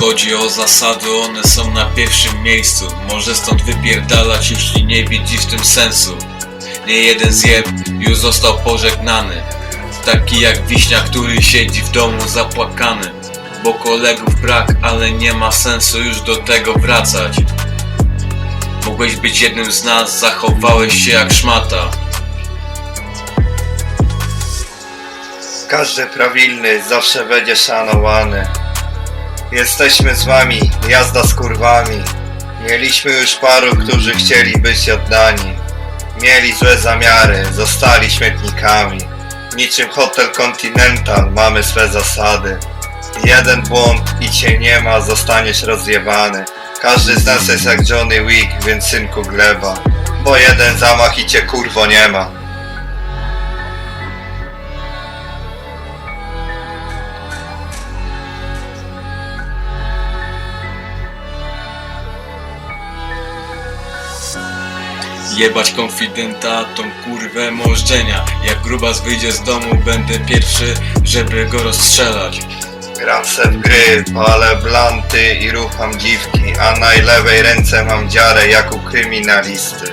chodzi o zasady, one są na pierwszym miejscu. Może stąd wypierdalać, jeśli nie widzi w tym sensu. Nie jeden zjeb już został pożegnany. Taki jak wiśnia, który siedzi w domu zapłakany. Bo kolegów brak, ale nie ma sensu już do tego wracać. Mogłeś być jednym z nas, zachowałeś się jak szmata. Każdy prawilny zawsze będzie szanowany. Jesteśmy z wami, jazda z kurwami. Mieliśmy już paru, którzy chcieli być oddani. Mieli złe zamiary, zostali śmietnikami. Niczym Hotel Continental mamy swe zasady. Jeden błąd i cię nie ma, zostaniesz rozjebany. Każdy z nas jest jak Johnny Wick, więc synku gleba. Bo jeden zamach i cię kurwo nie ma. Jebać konfidenta, tą kurwę możdżenia Jak grubas wyjdzie z domu, będę pierwszy, żeby go rozstrzelać Gram w gry, palę blanty i rucham dziwki, a na lewej ręce mam dziarę jak u kryminalisty.